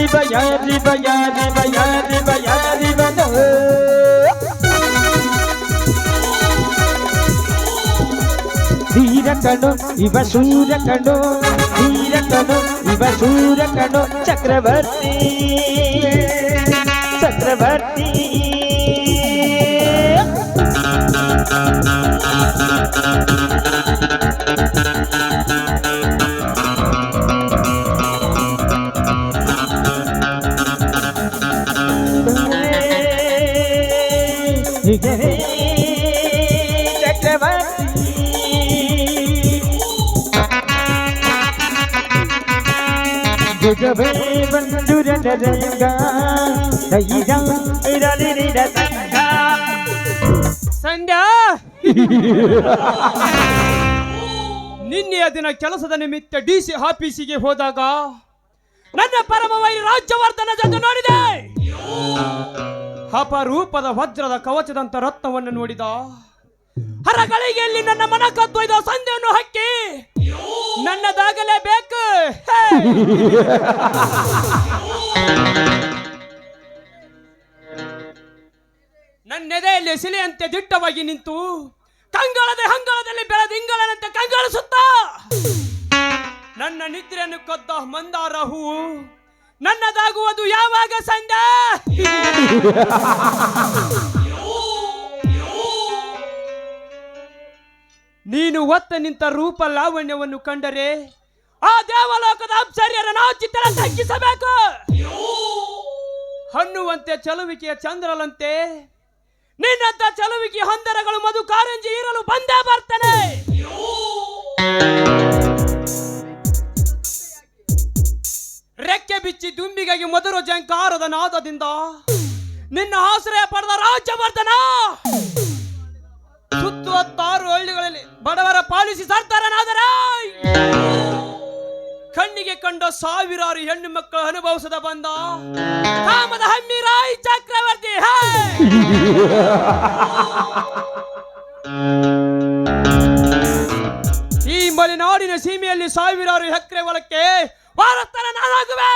దిబ యా దిబ యా దిబ యా దిబ యా దిబ నో ధీరకడు ఇవ సూరకడు ధీరకడు ఇవ సూరకడు చక్రవర్తి చక్రవర్తి Thank you. ಹೀಗೆ ಚಕ್ರವರ್ತಿ ಜಗವೇ ಸಂಧ್ಯಾ ನಿನ್ನೆಯ ದಿನ ಕೆಲಸದ ನಿಮಿತ್ತ ಡಿ ಸಿ ಆಫೀಸಿಗೆ ಹೋದಾಗ ನನ್ನ ಪರಮ ವೈರಿ ರಾಜ್ಯವರ್ಧನ ಜೊತೆ ನೋಡಿದೆ. ಅಪರೂಪದ ವಜ್ರದ ಕವಚದಂತ ರತ್ನವನ್ನು ನೋಡಿದ. ಹರಗಳಿಗೆಯಲ್ಲಿ ನನ್ನ ಮನ ಕದ್ದೊಯ್ದ ಸಂಧ್ಯವನ್ನು ಹಕ್ಕಿ ನನ್ನದಾಗಲೇಬೇಕು ಬೇಕು ನನ್ನೆದೆಯಲ್ಲಿ ಸಿಲೆಯಂತೆ ದಿಟ್ಟವಾಗಿ ನಿಂತು ಕಂಗಳದ ಹಂಗಳದಲ್ಲಿ ಬೆಳೆದಿಂಗಳನಂತೆ ಕಂಗಳಿಸುತ್ತ. ನನ್ನ ನಿದ್ರೆಯನ್ನು ಕದ್ದ ಮಂದಾರ ಹೂವು ನನ್ನದಾಗುವುದು ಯಾವಾಗ ಸಂಧ್ಯಾ ನೀನು ಒತ್ತ ನಿಂತ ರೂಪ ಲಾವಣ್ಯವನ್ನು ಕಂಡರೆ ಆ ದೇವಲೋಕದ ಅಪ್ಸರ್ಯರ ನಾವು ಚಿತ್ರ ತಗ್ಗಿಸಬೇಕು. ಹಣ್ಣುವಂತೆ ಚಲುವಿಕೆಯ ಚಂದ್ರಲಂತೆ ನಿನ್ನಂತ ಚಲುವಿಕೆ ಹಂದರಗಳು ಮಧು ಕಾರಂಜಿ ಇರಲು ಬಂದೇ ಬರ್ತನೆ. ಬಿಚ್ಚಿ ದುಂಬಿಗಾಗಿ ಮಧುರ ಜಂಕಾರದ ನಾದದಿಂದ. ನಿನ್ನ ಆಶ್ರಯ ಪಡೆದ ರಾಜ್ಯವರ್ಧನ! ಸುತ್ತುವತ್ತಾರು ಹಳ್ಳಿಗಳಲ್ಲಿ ಬಡವರ ಪಾಲಿಸಿ ಸರ್ತಾರನಾದರ ಕಣ್ಣಿಗೆ ಕಂಡ ಸಾವಿರಾರು ಹೆಣ್ಣು ಮಕ್ಕಳು ಅನುಭವಿಸದ ಬಂದ ಕಾಮದ ಹಮ್ಮಿರಾಯ್ ಚಕ್ರವರ್ತಿ, ಹೇ! ಈ ಮಲೆನಾಡಿನ ಸೀಮೆಯಲ್ಲಿ ಸಾವಿರಾರು ಎಕರೆ ಹೊಲಕ್ಕೆ ವಾರಸ್ಥನ ನಾನಾಗುವೆ.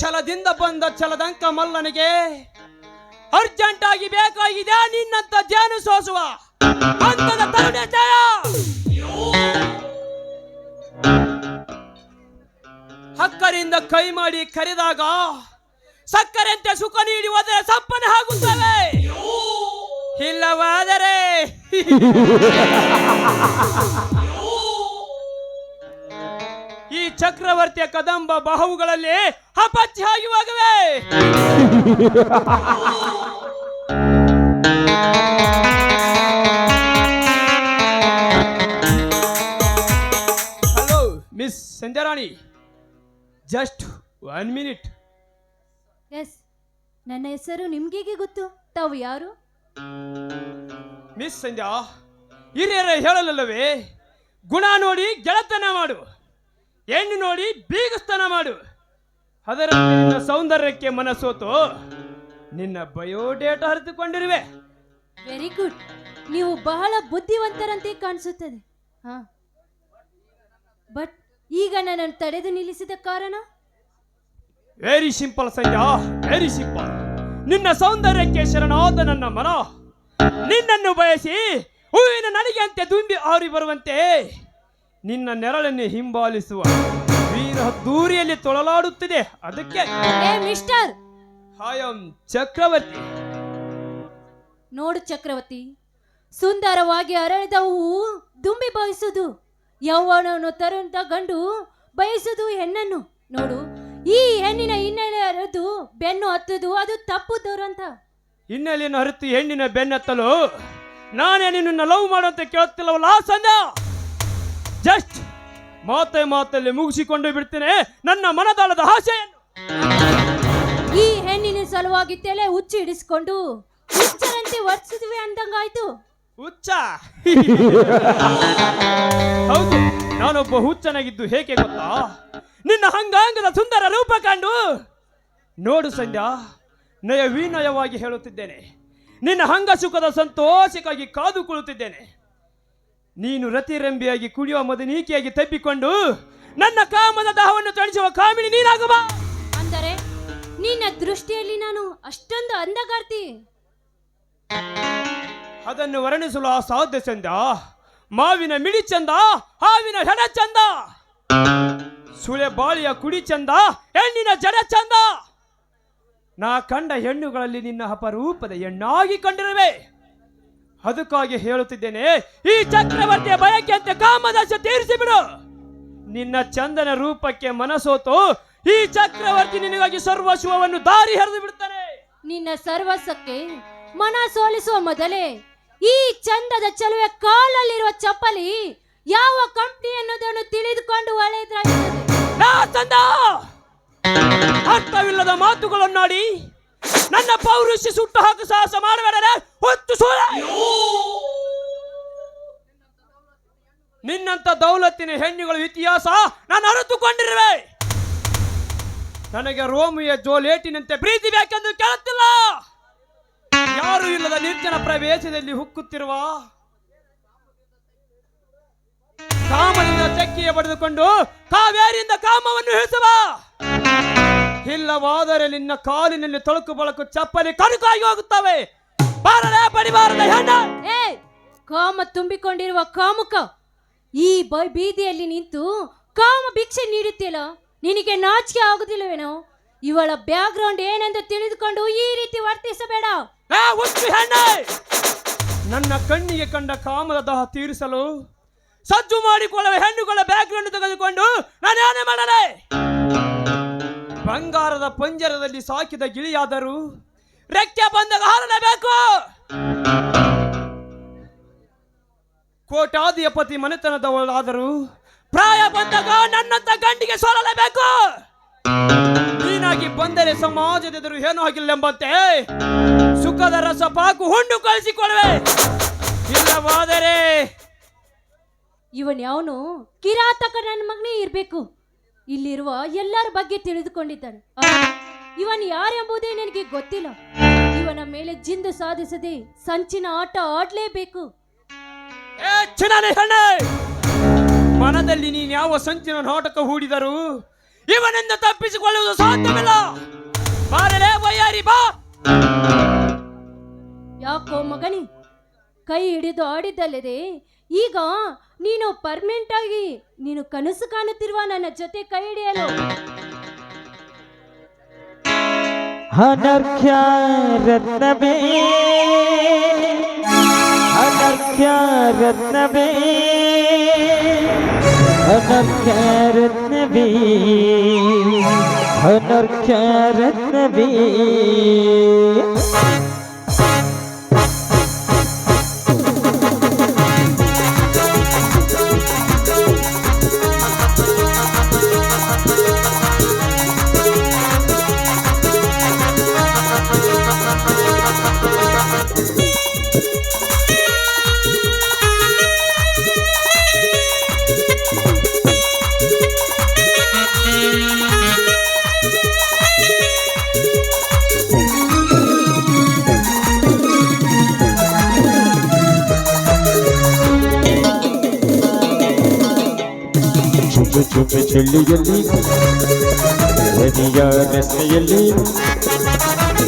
ಛಲದಿಂದ ಬಂದ ಛಲದಂಕ ಮಲ್ಲನಿಗೆ ಅರ್ಜೆಂಟ್ ಆಗಿ ಬೇಕಾಗಿದೆ ನಿನ್ನಂತ ಜೇನು ಸೋಸುವ ಅಂತದ ತರುಣ ಜಯ. ಹಕ್ಕರಿಂದ ಕೈ ಮಾಡಿ ಕರೆದಾಗ ಸಕ್ಕರೆಂತೆ ಸುಖ ನೀಡಿ ಹೋದರೆ ಸಪ್ಪನೆ ಆಗುತ್ತವೆ. ಇಲ್ಲವಾದರೆ ಈ ಚಕ್ರವರ್ತಿಯ ಕದಂಬ ಬಾಹುಗಳಲ್ಲಿ ಅಪತ್ಯ hello miss Sanjarani just one minute yes ನನ್ನ ಹೆಸರು ನಿಮ್ಗೆ ಗೊತ್ತು. ತಾವು ಯಾರು? ಮಿಸ್ ಸಂಧ್ಯಾ ಹಿರಿಯರ ಹೇಳಲಲ್ಲವೇ? ಗುಣ ನೋಡಿ ಗೆಳತನ ಮಾಡು. ಹೆಣ್ಣು ನೋಡಿ ಬೀಗಸ್ತನ ಮಾಡು. ಅದರ ನಿನ್ನ ಸೌಂದರ್ಯಕ್ಕೆ ಮನಸ್ಸೋತು ನಿನ್ನ ಬಯೋಡೇಟಾ ಹರಿದುಕೊಂಡಿರುವೆ ವೆರಿ ಗುಡ್. ನೀವು ಬಹಳ ಬುದ್ಧಿವಂತರಂತೆ ಕಾಣಿಸುತ್ತದೆ. ಹಾ. ಬಟ್ ಈಗ ನನ್ನನ್ನು ತಡೆದು ನಿಲ್ಲಿಸಿದ ಕಾರಣ? Very simple Sandhya very simple ನಿನ್ನ ಸೌಂದರ್ಯಕ್ಕೆ ಶರಣಾದ ನನ್ನ ಮನ. ನಿನ್ನನ್ನು ಬಯಸಿ ಹೂವಿನ ಅಂತೆ ದುಂಬಿ ಆರಿ ಬರುವಂತೆ ನಿನ್ನ ನೆರಳನ್ನು ಹಿಂಬಾಲಿಸುವ ವೀರ ದೂರಿಯಲ್ಲಿ ತೊಳಲಾಡುತ್ತಿದೆ. ಅದಕ್ಕೆ ಏ ಮಿಸ್ಟರ್! ಹಾಯಂ ಚಕ್ರವರ್ತಿ. ನೋಡು ಚಕ್ರವರ್ತಿ ಸುಂದರವಾಗಿ ಅರಳಿದ ಹೂವು ದುಂಬಿ ಬಯಸುದು. ಯೌವನವನ್ನು ತರುವಂತ ಗಂಡು ಬಯಸುದು ಹೆಣ್ಣನ್ನು. ನೋಡು ಈ ಹೆಣ್ಣಿನ ಹಿನ್ನೆಲೆ ಅರದು ಬೆನ್ನು ಹತ್ತುದು ಅದು ತಪ್ಪು ದುರಂತ. ಹಿನ್ನೆಲೆಯನ್ನು ಹರಿತು ಹೆಣ್ಣಿನ ಬೆನ್ನತ್ತಲು. ನಾನೇ ನಿನ್ನ ಲವ್ ಮಾಡುವಂತ ಕೇಳುತ್ತಿಲ್ಲವಲ್ಲ ಸಂಧ್ಯಾ! ಜಸ್ಟ್ ಮಾತೆ ಮಾತಲ್ಲಿ ಮುಗಿಸಿಕೊಂಡು ಬಿಡ್ತೇನೆ. ನನ್ನ ಮನದಾಳದ ಆಸೆಯನ್ನು. ಈ ಹೆಣ್ಣಿನ ಸಲುವಾಗಿ ತಲೆ ಹುಚ್ಚು ಹಿಡಿಸ್ಕೊಂಡು ಹುಚ್ಚರಂತೆ ವರ್ತಿಸುವೆ ಅಂದಂಗಾಯ್ತು. ಹುಚ್ಚ. ಹೌದು ನಾನೊಬ್ಬ ಹುಚ್ಚನಾಗಿದ್ದು ಹೇಗೆ ಗೊತ್ತಾ? ನಿನ್ನ ಹಂಗಾಂಗದ ಸುಂದರ ರೂಪ ಕಂಡು. ನೋಡು ಸಂಧ್ಯಾ ನಯ ವಿನಯವಾಗಿ ಹೇಳುತ್ತಿದ್ದೇನೆ. ನಿನ್ನ ಹಂಗ ಸುಖದ ಸಂತೋಷಕ್ಕಾಗಿ ಕಾದು ಕುಳಿತಿದ್ದೇನೆ ನೀನು ರತಿರಂಬಿಯಾಗಿ ಕುಡಿಯುವ ಮದನೀಕೆಯಾಗಿ ತಬ್ಬಿಕೊಂಡು ನನ್ನ ಕಾಮದ ದಾಹವನ್ನು ತಣಿಸುವ ಕಾಮಿನಿ ನೀನಾಗುವ. ಅಂದರೆ ನಿನ್ನ ದೃಷ್ಟಿಯಲ್ಲಿ ನಾನು ಅಷ್ಟೊಂದು ಅಂದಗಾರ್ತಿ ಅದನ್ನು ವರ್ಣಿಸಲು ಅಸಾಧ್ಯ ಚಂದ. ಮಾವಿನ ಮಿಡಿ ಚಂದ ಹಾವಿನ ಹೆಣ ಚಂದ. ಸುಳೆ ಬಾಳಿಯ ಕುಡಿ ಚಂದ ಹೆಣ್ಣಿನ ಜಡ ಚಂದ. ನಾ ಕಂಡ ಹೆಣ್ಣುಗಳಲ್ಲಿ ನಿನ್ನ ಅಪರೂಪದ ಹೆಣ್ಣಾಗಿ ಕಂಡಿರುವೆ. ಅದಕ್ಕಾಗಿ ಹೇಳುತ್ತಿದ್ದೇನೆ ಈ ಚಕ್ರವರ್ತಿಯ ಬಯಕೆ ಅಂತ ಕಾಮದಾಸ ತೀರಿಸಿ ಬಿಡು ನಿನ್ನ ಚಂದನ ರೂಪಕ್ಕೆ ಮನಸೋತು ಈ ಚಕ್ರವರ್ತಿ ನಿನಗಾಗಿ ಸರ್ವಸ್ವವನ್ನು ದಾರಿ ಹರಿದು ಬಿಡ್ತಾನೆ ನಿನ್ನ ಸರ್ವಸಕ್ಕೆ ಮನ ಸೋಲಿಸುವ ಮೊದಲೇ ಈ ಚಂದದ ಚಲುವೆ ಕಾಲಲ್ಲಿರುವ ಚಪ್ಪಲಿ ಯಾವ ಕಂಪ್ನಿ ಅನ್ನೋದನ್ನು ತಿಳಿದುಕೊಂಡು ಒಳ್ಳೆಯದಾಗಿರುತ್ತದೆ. ಅರ್ಥವಿಲ್ಲದ ಮಾತುಗಳನ್ನಾಡಿ ನನ್ನ ಪೌರುಷಿ ಸುಟ್ಟು ಹಾಕು ಸಾಹಸ ಮಾಡಬೇಡ ಹೊತ್ತು ಸೂರ ನಿನ್ನಂತ ದೌಲತ್ತಿನ ಹೆಣ್ಣುಗಳ ಇತಿಹಾಸ ನಾನು ಅರಿತುಕೊಂಡಿರುವೆ. ನನಗೆ ರೋಮಿಯ ಜೋಲೇಟಿನಂತೆ ಪ್ರೀತಿ ಬೇಕೆಂದು ಕೇಳುತ್ತಿಲ್ಲ. ಯಾರು ಇಲ್ಲದ ನಿರ್ಜನ ಪ್ರವೇಶದಲ್ಲಿ ಹುಕ್ಕುತ್ತಿರುವ ಕಾಮದಿಂದ ಚಕ್ಕಿಯ ಪಡೆದುಕೊಂಡು ಕಾವೇರಿಯಿಂದ ಕಾಮವನ್ನು ಹಿಡಿಸುವ ಇಲ್ಲವಾದರೆ ನಿನ್ನ ಕಾಲಿನಲ್ಲಿ ತೊಳಕು ಬಳಕು ಚಪ್ಪಲಿ ಕಡುಕಾಗಿ ಹೋಗುತ್ತವೆ. ಕಾಮ ತುಂಬಿಕೊಂಡಿರುವ ಕಾಮುಕ. ಈ ಬೀದಿಯಲ್ಲಿ ನಿಂತು ಕಾಮ ಭಿಕ್ಷೆ ನೀಡುತ್ತಿಲ್ಲ ನಿನಗೆ ನಾಚಿಕೆ ಆಗುದಿಲ್ಲವೇನೋ? ಇವಳ ಬ್ಯಾಕ್ಗ್ರೌಂಡ್ ಏನೆಂದು ತಿಳಿದುಕೊಂಡು ಈ ರೀತಿ ವರ್ತಿಸಬೇಡ. ನನ್ನ ಕಣ್ಣಿಗೆ ಕಂಡ ಕಾಮದ ದಹ ತೀರಿಸಲು ಸಜ್ಜು ಮಾಡಿಕೊಳ್ಳುವ ಹೆಣ್ಣುಗಳ ಬ್ಯಾಗ್ರೌಂಡ್ ತೆಗೆದುಕೊಂಡು ನಾನೇನೇ ಮಾಡಲೆ? ಬಂಗಾರದ ಪಂಜರದಲ್ಲಿ ಸಾಕಿದ ಗಿಳಿಯಾದರೂ ರೆಕ್ಕೆ ಬಂದಾಗ ಹಾರಲೇಬೇಕು ಕೋಟಾಧಿಪತಿ ಮನೆತನದವಳಾದರೂ ಪ್ರಾಯ ಬಂದಾಗ ನನ್ನಂತ ಗಂಡಿಗೆ ಸೋಲಲೇಬೇಕು. ನೀನಾಗಿ ಬಂದರೆ ಸಮಾಜದೆದುರು ಏನೂ ಆಗಿಲ್ಲೆಂಬಂತೆ. ಸುಖದ ರಸ ಪಾಕು ಹುಂಡು ಕಳಿಸಿಕೊಳ್ಳುವೆ. ಇಲ್ಲವಾದರೆ ಇವನ್ ಯಾವನು ಕಿರಾತಕ ನನ್ನ ಮಗನೇ ಇರಬೇಕು. ಇಲ್ಲಿರುವ ಎಲ್ಲರ ಬಗ್ಗೆ ತಿಳಿದುಕೊಂಡಿದ್ದಾನೆ. ಇವನ್ ಯಾರೆಂಬುದೇ ನನಗೆ ಗೊತ್ತಿಲ್ಲ. ಇವನ ಮೇಲೆ ಜಿಂದು ಸಾಧಿಸದೆ ಸಂಚಿನ ಆಟ ಆಡ್ಲೇಬೇಕು. ಏ ಚಿನ್ನನೆ ಹೆಣ್ಣೆ! ಮನದಲ್ಲಿ ನೀನು ಯಾವ ಸಂಚಿನ ನೋಟಕ ಹೂಡಿದರು ಇವನಿಂದ ತಪ್ಪಿಸಿಕೊಳ್ಳುವುದು ಸಾಧ್ಯವಿಲ್ಲ. ಬಾರಲೇ ಬಯ್ಯಾರಿ ಬಾ! ಯಾಕೋ ಮಗನಿ ಕೈ ಹಿಡಿದು ಆಡಿದ್ದಲ್ಲದೆ ಈಗ ನೀನು ಪರ್ಮನೆಂಟ್ ಆಗಿ ನೀನು ಕನಸು ಕಾಣುತ್ತಿರುವ ನನ್ನ ಜೊತೆ ಕೈ ಹಿಡಿಯಲು. ಅನರ್ಘ್ಯ ರತ್ನವೇ. प्यारत नबी हनर खैरत नबी हनर खैरत नबी ಚೆಳ್ಳಿಯಲ್ಲಿ ರವಿಯ ರಸ್ತೆಯಲ್ಲಿ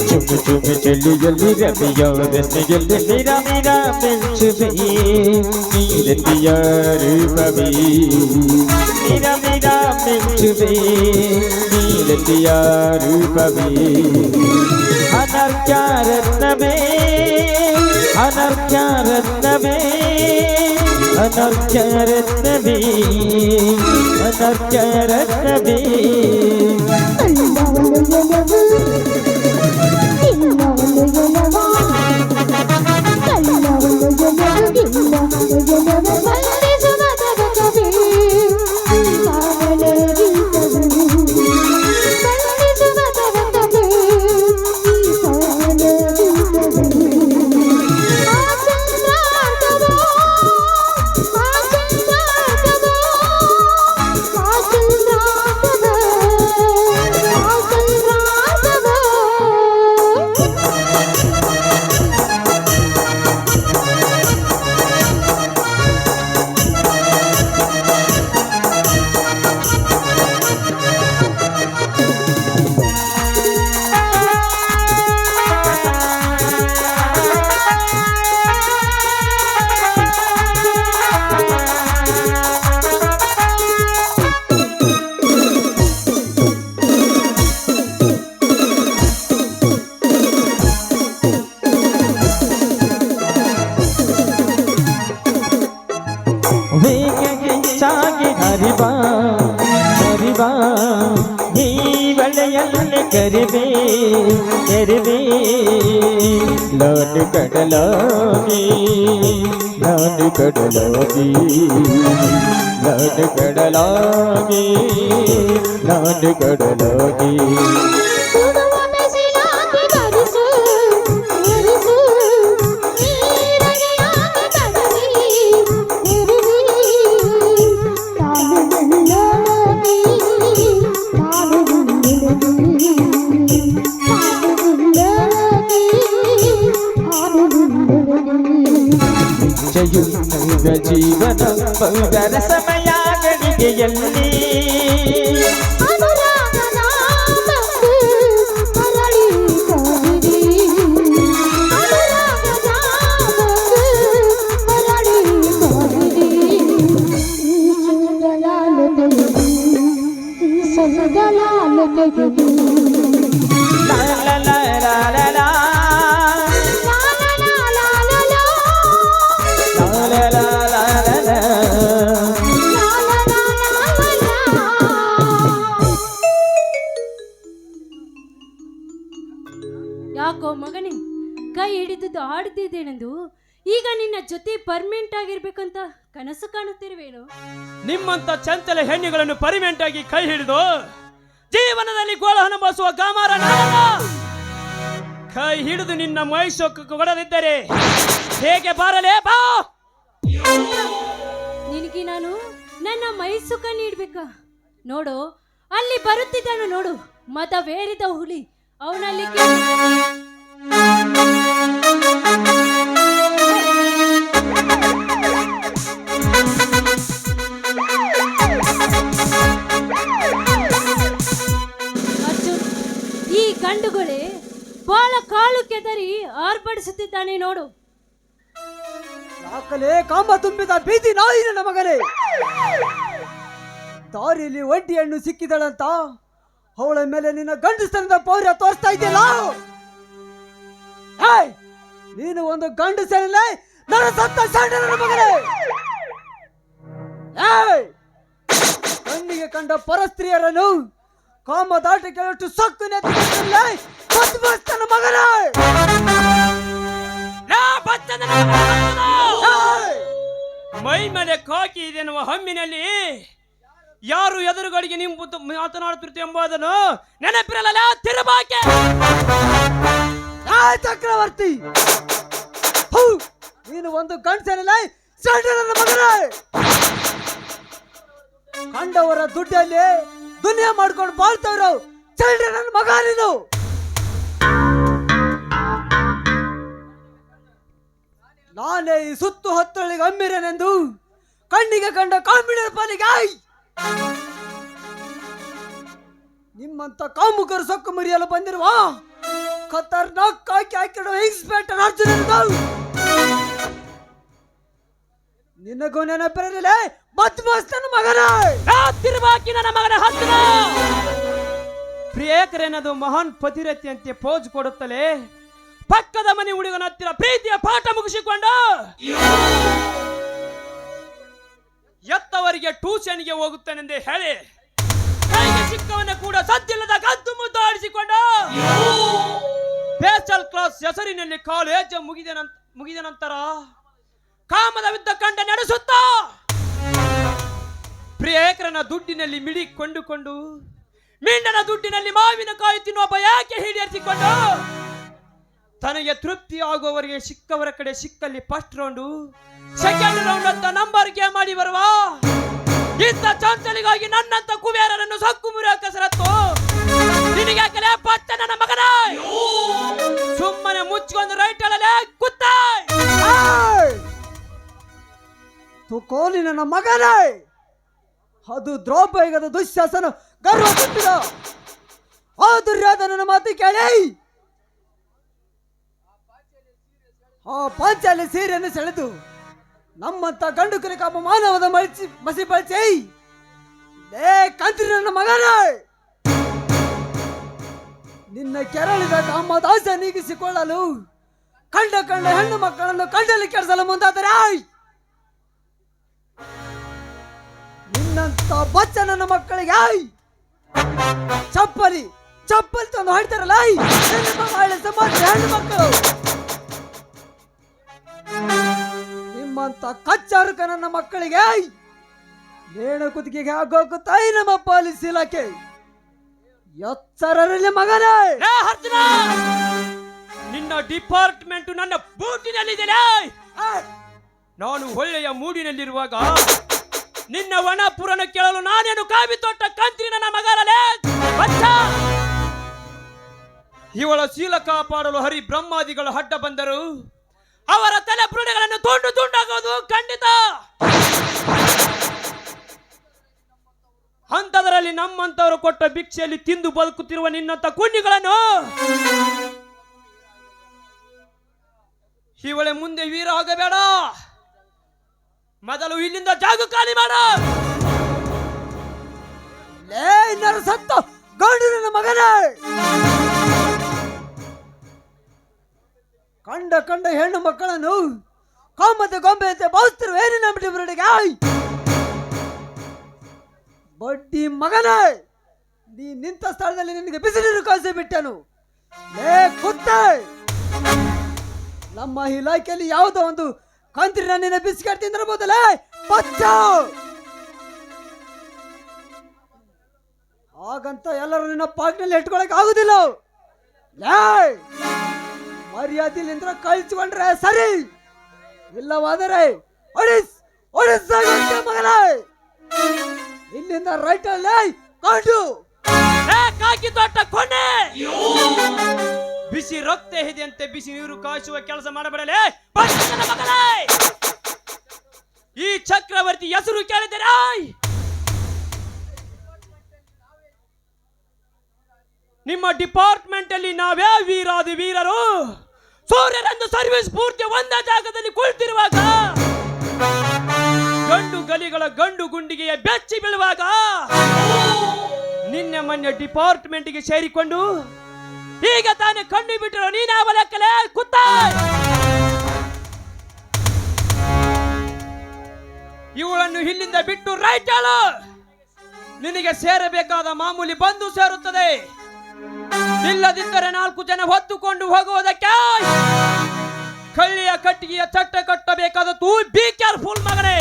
ಚುಮ್ಮು ಚುಮ್ಮು ಚೆಳ್ಳಿಯಲ್ಲಿ ರವಿಯ ರಸ್ತೆಯಲ್ಲಿ ನಿರ ನಿರ ಮೆಚ್ಚುವೆ ನೀರತಿಯ ರೂಪವೇ ನಿರ ನಿರ ಮೆಚ್ಚುವೆ ನೀರತಿಯ ರೂಪವೇ ಅನರ್ಘ್ಯ ರತ್ನವೇ അനർക്കാരത്തവേ അനർക്കാരത്തവേ അനർക്കാരത്തവേ ಸಾಗಿ ಹರಿಬಾ ಹರಿಬಾ ನೀ ಒಳ್ಳೆಯಲ್ಲ ಕರಿಬೇ ಕರಿಬೇ ನಾನು ಕಡಲಾಗಿ ನಾನು ಕಡಲಾಗಿ ನಾನು ಕಡಲಾಗಿ ನಾನು ಕಡಲಾಗಿ ಜಯುಗ ಜೀವನ ಬಂಗಾರ ಸಮಯ ಗಳಿಗೆಯಲ್ಲಿ. ಯಾಕೋ ಮಗನೇ ಕೈ ಹಿಡಿದದ್ದು ಆಡುತ್ತಿದ್ದೇನೆಂದು ಈಗ ನಿನ್ನ ಜೊತೆ ಪರ್ಮನೆಂಟ್ ಆಗಿರ್ಬೇಕಂತ ಕನಸು ಕಾಣುತ್ತಿರುವೇನು? ನಿಮ್ಮಂತ ಚಂಚಲ ಹೆಣ್ಣುಗಳನ್ನು ಪರಿಮೆಂಟ್ ಆಗಿ ಕೈ ಹಿಡಿದು ಜೀವನದಲ್ಲಿ ಗೋಳ ಅನುಭವಿಸುವ ಗಾಮಾರ ನಾನಲ್ಲ. ಕೈ ಹಿಡಿದು ನಿನ್ನ ಮೈಸೊಕ್ಕಕ್ಕೆ ಕೊಡದಿದ್ದರೆ ಹೇಗೆ ಬಾರಲೇ ಬಾ! ನಿನಗೆ ನಾನು ನನ್ನ ಮೈಸುಕ ನೀಡ್ಬೇಕಾ? ನೋಡು ಅಲ್ಲಿ ಬರುತ್ತಿದ್ದಾನು ನೋಡು ಮತವೇರಿದ ಹುಲಿ ಅವನಲ್ಲಿ ಈ ಗಂಡುಗಳೇ ಬಾಳ ಕಾಲು ಕೆದರಿ ಆರ್ಭಡಿಸುತ್ತಿದ್ದಾನೆ ನೋಡು. ಸಾಕಲೇ ಕಾಂಬ ತುಂಬಿದ ಬೀದಿ ನಾಯಿ ನನ್ನ ಮಗನೇ ದಾರಿಯಲ್ಲಿ ಒಂಟಿ ಹಣ್ಣು ಸಿಕ್ಕಿದಳಂತ ಅವಳ ಮೇಲೆ ನಿನ್ನ ಗಂಡಸ್ತನದ ಪೌರ್ಯ ತೋರಿಸ್ತಾ ಇದೆಯಲ್ಲ? ಹೇಯ್! ನೀನು ಒಂದು ಗಂಡಸರಲ್ಲೇ ನನ್ನ ಸತ್ತ ಸಣ್ಣ ಮಗನೇ ಹೇಯ್! ಕಣ್ಣಿಗೆ ಕಂಡ ಪರಸ್ತ್ರೀಯರನ್ನು ಕಾಮ ದಾಟಿ ಕೆಲವಷ್ಟು ಸಕ್ಕು ನೆತ್ತಿಲ್ಲ ನನ್ನ ಮಗನೇ! ಮೈ ಮೇಲೆ ಕಾಕಿ ಇದೆ ಎನ್ನುವ ಹಮ್ಮಿನಲ್ಲಿ ಯಾರು ಎದುರುಗಳಿಗೆ ನಿಮ್ಮ ಮಾತನಾಡುತ್ತಿರುತ್ತೆ ಎಂಬುದನ್ನು ನೆನಪಿರಲ್ಲ ತಿರುಬಾಕೆ ಆ ಚಕ್ರವರ್ತಿ! ನೀನು ಒಂದು ಗಂಡಸನಲ್ಲ ಮಗನೇ! ಕಂಡವರ ದುಡ್ಡಲ್ಲಿ ದುನಿಯಾ ಮಾಡ್ಕೊಂಡು ಬಾಳ್ತಾ ಇರೋ ಸಣ್ಣ ನನ್ನ ಮಗ ನೀನು! ನಾನೇ ಈ ಸುತ್ತು ಹತ್ತಳಿಗೆ ಅಮ್ಮಿರನೆಂದು ಕಣ್ಣಿಗೆ ಕಂಡ ಕಾಮಿಡಿಯ ಪಾಲಿಗೆ ಆಯ್! ನಿಮ್ಮಂತ ಕಾಮುಕರು ಸೊಕ್ಕು ಮುರಿಯಲು ಬಂದಿರುವ ಖತರ್ನಾಕ್ ಹಾಕಿ ಹಾಕಿಡುವ ಇನ್ಸ್ಪೆಕ್ಟರ್ ನಿನ್ನ ನಿನಗೂ ನೆನಪಿರಲಿಲ್ಲ? ಮತ್ ಮಸ್ತನ ಮಗನ! ತಿರುಬಾಕಿ ನನ್ನ ಮಗನ ಹತ್ತಿರ! ಪ್ರಿಯಕರೇನದು ಮಹಾನ್ ಪತಿರತಿಯಂತೆ ಪೋಜ್ ಕೊಡುತ್ತಲೇ, ಪಕ್ಕದ ಮನೆ ಹುಡುಗನ ಹತ್ತಿರ ಪ್ರೀತಿಯ ಪಾಠ ಮುಗಿಸಿಕೊಂಡು, ಎತ್ತವರಿಗೆ ಟ್ಯೂಷನ್ಗೆ ಹೋಗುತ್ತೇನೆಂದೇ ಹೇಳಿ, ಕೈಗೆ ಸಿಕ್ಕವನ್ನ ಕೂಡ ಸದ್ದಿಲ್ಲದ ಕದ್ದು ಮುದ್ದು ಸ್ಪೆಷಲ್ ಕ್ಲಾಸ್ ಹೆಸರಿನಲ್ಲಿ ಕಾಲೇಜ್ ಮುಗಿದ ಮುಗಿದ ನಂತರ ಕಾಮದ ವಿದ್ದ ಕಂಡ ನಡೆಸುತ್ತಾ? ಪ್ರಿಯಕರನ ದುಡ್ಡಿನಲ್ಲಿ ಮಿಡಿ ಕೊಂಡುಕೊಂಡು ಮೀಂಡನ ದುಡ್ಡಿನಲ್ಲಿ ಮಾವಿನಕಾಯಿ ತಿನ್ನುವ ಯಾಕೆ ಹಿಡಿಯರಿಸಿಕೊಂಡು ತನಗೆ ತೃಪ್ತಿ ಆಗುವವರಿಗೆ ಸಿಕ್ಕವರ ಕಡೆ ಸಿಕ್ಕಲ್ಲಿ ಫಸ್ಟ್ ರೌಂಡು ಸೆಕೆಂಡ್ ರೌಂಡ್ ಅಂತ ನಂಬರ್ ಗೇಮ್ ಮಾಡಿ ಬರುವ ಇಂಥ ಚಾಂಚಲಿಗಾಗಿ ನನ್ನಂತ ಕುಬೇರನನ್ನು ಸಕ್ಕು ಮುರಿಯೋ ಕಸರತ್ತು. ನಿನಗೆ ಕಲೆ ನನ್ನ ಮಗನ. ಸುಮ್ಮನೆ ಮುಚ್ಕೊಂಡು ರೈಟ್ ಅಳಲೆ ಕುತ್ತಾಯ್ ತುಕೋಲಿ ನನ್ನ ಮಗನೇ. ಅದು ದ್ರೌಪದಿಗದ ದುಶ್ಯಾಸನ ಗರ್ವ ಕೊಟ್ಟಿದ. ಆ ನನ್ನ ಮಾತು ಕೇಳಿ. ಆ ಪಾಂಚಾಲಿ ಸೀರೆಯನ್ನು ಸೆಳೆದು ನಮ್ಮಂತ ಗಂಡು ಕಲಿಕ ಮಾನವದ ಮಳಿಸಿ ಮಸಿ ಬಳಸಿ ಲೇ ಕಂತ್ರಿ ನನ್ನ ಮಗನೇ. ನಿನ್ನ ಕೆರಳಿದ ಕಾಮದಾಸ ನೀಗಿಸಿಕೊಳ್ಳಲು ಕಂಡ ಕಂಡ ಹೆಣ್ಣು ಮಕ್ಕಳನ್ನು ಕಂಡಲ್ಲಿ ಕೆಡಿಸಲು ಮುಂದಾದರೆ ನಿನ್ನಂತ ಬಚ್ಚ ನನ್ನ ಮಕ್ಕಳಿಗೆ ಚಪ್ಪಲಿ ಚಪ್ಪಲಿ ತಂದು ಹಾಡ್ತಾರಲ್ಲ ಹೆಣ್ಣು ಮಕ್ಕಳು ನಿಮ್ಮಂತ ಕಚ್ಚಾರುಕ ನನ್ನ ಮಕ್ಕಳಿಗೆ ಆಯ್! ನೇಣು ಕುತ್ತಿಗೆಗೆ ಆಗೋಗುತ್ತಾಯಿ ನಮ್ಮ ಪೊಲೀಸ್ ಇಲಾಖೆ! ಎಚ್ಚರರಲ್ಲಿ ಮಗನೇ. ಅರ್ಜುನ! ನಿನ್ನ ಡಿಪಾರ್ಟ್ಮೆಂಟ್ ನನ್ನ ಬೂಟಿನಲ್ಲಿದೆ ನಾನು ಒಳ್ಳೆಯ ಮೂಡಿನಲ್ಲಿರುವಾಗ ನಿನ್ನ ವನಪುರನ ಕೇಳಲು ನಾನೇನು ಕಾವಿ ತೊಟ್ಟ ಕಂತ್ರಿ ನನ್ನ ಮಗರಲೇ ಬಚ್ಚ ಇವಳ ಶೀಲ ಕಾಪಾಡಲು ಹರಿ ಬ್ರಹ್ಮಾದಿಗಳು ಅಡ್ಡ ಬಂದರು. ಅವರ ತಲೆ ಪುರುಣಗಳನ್ನು ತುಂಡು ತುಂಡಾಗೋದು ಖಂಡಿತ. ಅಂಥದರಲ್ಲಿ ನಮ್ಮಂತವರು ಕೊಟ್ಟ ಭಿಕ್ಷೆಯಲ್ಲಿ ತಿಂದು ಬದುಕುತ್ತಿರುವ ನಿನ್ನಂತ ಕುಂಡಿಗಳನ್ನು ಇವಳೆ ಮುಂದೆ ವೀರ ಆಗಬೇಡ! ಮೊದಲು ಇಲ್ಲಿಂದ ಜಾಗ ಖಾಲಿ ಮಾಡ! ಲೇ ಗೌಡಿನ ಮಗನ! ಕಂಡ ಕಂಡ ಹೆಣ್ಣು ಮಕ್ಕಳನ್ನು ಕಾಮತೆ ಗೊಂಬೆಯಂತೆ ಭಾವಿಸ್ತಿರುವ ಏನು ನಂಬಿಟ್ಟು ಬಿರಡಿಗೆ ಬಡ್ಡಿ ಮಗನೇ, ನೀ ನಿಂತ ಸ್ಥಳದಲ್ಲಿ ನಿನಗೆ ಬಿಸಿನೀರು ಕಳಿಸಿ ಬಿಟ್ಟನು. ಲೇ ಕುತ್ತೆ! ನಮ್ಮ ಇಲಾಖೆಯಲ್ಲಿ ಯಾವುದೋ ಒಂದು ಕಂತ್ರಿ ನಿನ್ನ ಬಿಸ್ಕೆಟ್ ತಿಂದಿರಬಹುದಲ್ಲ ಪಚ್ಚ! ಹಾಗಂತ ಎಲ್ಲರೂ ನಿನ್ನ ಪಾಟ್ನಲ್ಲಿ ಇಟ್ಕೊಳಕ್ ಆಗುದಿಲ್ಲ. ಲೇ! ಮರ್ಯಾದೆಲಿಂದ ಕಳಿಸ್ಕೊಂಡ್ರೆ ಸರಿ. ಇಲ್ಲವಾದರೆ ಒಡಿಸ್ ಒಡಿಸ್ ಮಗನೇ! ಇಲ್ಲಿಂದ ರೈಟ್ ಅಲ್ಲಿ ಕಾಟು ಏ ಕಾಕಿ ದೊಡ್ಡ ಕೊನೆ. ಬಿಸಿ ರಕ್ತ ಇದೆಯಂತೆ ಬಿಸಿ ನೀರು ಕಾಯಿಸುವ ಕೆಲಸ ಮಾಡಬೇಡಲೇ. ಈ ಚಕ್ರವರ್ತಿ ಹೆಸರು ಕೇಳಿದ್ದೀರಾ? ನಿಮ್ಮ ಡಿಪಾರ್ಟ್ಮೆಂಟ್ ಅಲ್ಲಿ ನಾವೇ ವೀರಾದಿ ವೀರರು. ಸೂರ್ಯರಂದು ಸರ್ವಿಸ್ ಪೂರ್ತಿ ಒಂದೇ ಜಾಗದಲ್ಲಿ ಕುಳಿತಿರುವಾಗ ಗಲಿಗಳ ಗಂಡು ಗುಂಡಿಗೆ ಬೆಚ್ಚಿ ಬೀಳುವಾಗ ನಿನ್ನೆ ಮೊನ್ನೆ ಡಿಪಾರ್ಟ್ಮೆಂಟ್ಗೆ ಸೇರಿಕೊಂಡು ಈಗ ತಾನೇ ಕಣ್ಣು ಬಿಟ್ಟರು ನೀನಾವಲ ಕಲೆ ಕುತ್ತ. ಇವಳನ್ನು ಇಲ್ಲಿಂದ ಬಿಟ್ಟು ರೈಟ್ ನಿನಗೆ ಸೇರಬೇಕಾದ ಮಾಮೂಲಿ ಬಂದು ಸೇರುತ್ತದೆ. ಇಲ್ಲದಿದ್ದರೆ ನಾಲ್ಕು ಜನ ಹೊತ್ತುಕೊಂಡು ಹೋಗುವುದಕ್ಕೆ ಕಳ್ಳಿಯ ಕಟ್ಟಿಗೆಯ ಚಟ್ಟ ಕಟ್ಟಬೇಕಾದ ತೂ ಬಿ ಕೇರ್ಫುಲ್ ಮಗನೇ!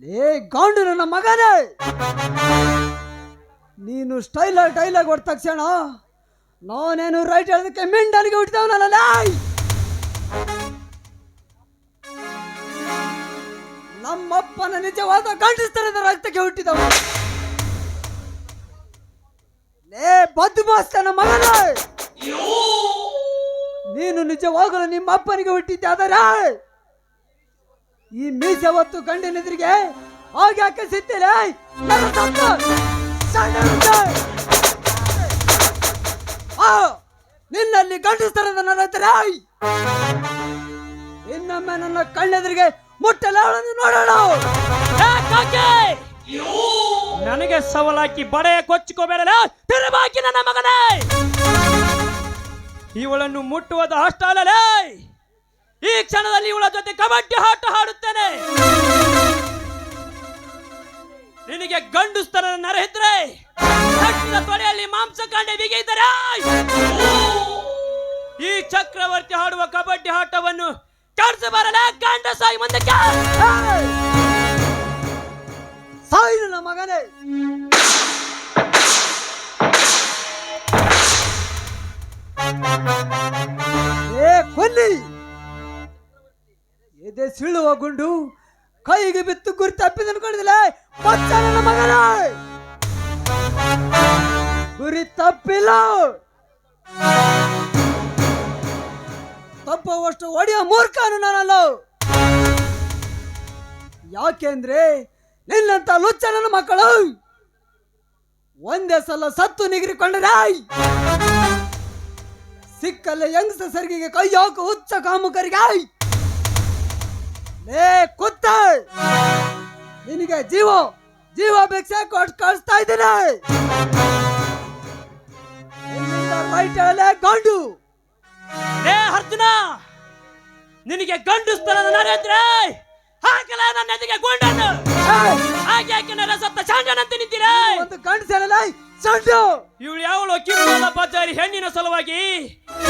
ಲೇ ಗಾಂಡು ನನ್ನ ಮಗನೇ! ನೀನು ಸ್ಟೈಲ್ ಡೈಲಾಗ್ ಹೊಡೆದ ತಕ್ಷಣ ನಾನೇನು ರೈಟ್ ಹೇಳೋದಕ್ಕೆ ಮೆಂಡಲ್ಗೆ ಹುಟ್ಟಿದವನಲ್ಲ ನಮ್ಮಪ್ಪನ ನಿಜವಾದ ಗಂಡಸ್ತರದ ರಕ್ತಕ್ಕೆ ಹುಟ್ಟಿದವ. ಲೇ ಬದ್ಮಾಸ್ತನ ಮಗನೇ! ನೀನು ನಿಜವಾಗಲು ನಿಮ್ಮ ಅಪ್ಪನಿಗೆ ಹುಟ್ಟಿದ್ದೆ, ಆದರೆ ಈ ಮೀಸೆ ಹೊತ್ತು ಗಂಡಿನ ಎದುರಿಗೆ ಹಾಗೆ ಸಿಕ್ತೀರ ನಿನ್ನಲ್ಲಿ ಗಂಡಸ್ತನದ ನನ್ನ ಹತ್ರ ಇನ್ನೊಮ್ಮೆ ನನ್ನ ಕಣ್ಣೆದುರಿಗೆ ಮುಟ್ಟಲ ನೋಡೋಣ! ನನಗೆ ಸವಲಾಕಿ ಬಡೆಯ ಕೊಚ್ಚಿಕೋಬೇಡ ತಿರುಬಾಕಿ ನನ್ನ ಮಗನೇ. ಇವಳನ್ನು ಮುಟ್ಟುವುದು ಅಷ್ಟೇ ಈ ಕ್ಷಣದಲ್ಲಿ ಇವಳ ಜೊತೆ ಕಬಡ್ಡಿ ಆಟ ಆಡುತ್ತೇನೆ ನಿನಗೆ ಗಂಡು ಸ್ಥರ ನರ ಇದ್ರೆ ಕಟ್ಟಿದ ತೊಡೆಯಲ್ಲಿ ಮಾಂಸ ಕಾಂಡೆ ಬಿಗಿದರೆ ಈ ಚಕ್ರವರ್ತಿ ಆಡುವ ಕಬಡ್ಡಿ ಆಟವನ್ನು ಕಡ್ಸ ಬರಲ ಕಂಡ ಸಾಯಿ ಮುಂದಕ್ಕೆ. ಸಾಯಿ ನನ್ನ ಮಗನೇ! ಏ, ಕೊಲ್ಲಿ. ಎದೆ ಸೀಳುವ ಗುಂಡು ಕೈಗೆ ಬಿತ್ತು ಗುರಿ ತಪ್ಪಿದ ಅನ್ಕೊಂಡಿದಿಲ್ಲ ನನ್ನ ಮಗನ. ಗುರಿ ತಪ್ಪಿಲ್ಲ. ತಪ್ಪುವಷ್ಟು ಒಡೆಯ ಮೂರ್ಖನು ನಾನಲ್ಲ ಯಾಕೆಂದ್ರೆ ನಿನ್ನಂತ ಲುಚ್ಚ ನನ್ನ ಮಕ್ಕಳು. ಒಂದೇ ಸಲ ಸತ್ತು ನಿಗರಿಕೊಂಡರೆ ಸಿಕ್ಕಲ್ಲ ಯಂಗ್ಸ ಸರ್ಗಿಗೆ ಕೈ ಹಾಕು ಹುಚ್ಚ ಕಾಮುಕರಿಗೆ. ಲೇ ಕುತ್ತ! ನಿನಗೆ ಜೀವ ಜೀವ ಭಿಕ್ಷೆ ಕೊಟ್ಟು ಕಳಿಸ್ತಾ ಇದ್ದೀನಿ. right ಅಲ್ಲೇ ಗಂಡು? ಏ ಅರ್ಜುನ ನಿನಗೆ ಗಂಡು ಸ್ತನದ ನರೇಂದ್ರ ಹಾಕಲ ನನ್ನ ಎದೆಗೆ ಗುಂಡನ್ನು! ಹಾಗೆ ಹಾಕಿ ನನ್ನ ಸತ್ತ ಚಾಂಡನಂತೆ ನಿಂತೀರ ಒಂದು ಗಂಡು ಸೆಳೆಲ ಸೊಂಡು ಇವಳು ಯಾವಳು ಕಿಮ್ಮಲ ಪಚಾರಿ ಹೆಣ್ಣಿನ ಸಲುವಾಗಿ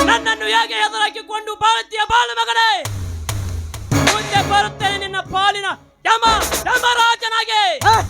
ನನ್ನನ್ನು ಹೇಗೆ ಎದುರಾಕಿಕೊಂಡು ಬಾಳುತ್ತೀಯ ಬಾಳು ಮಗನೇ? ಮುಂದೆ ಬರುತ್ತೇನೆ ನಿನ್ನ ಪಾಲಿನ ಯಮ ಯಮರಾಜನಾಗೆ. ಏಯ್!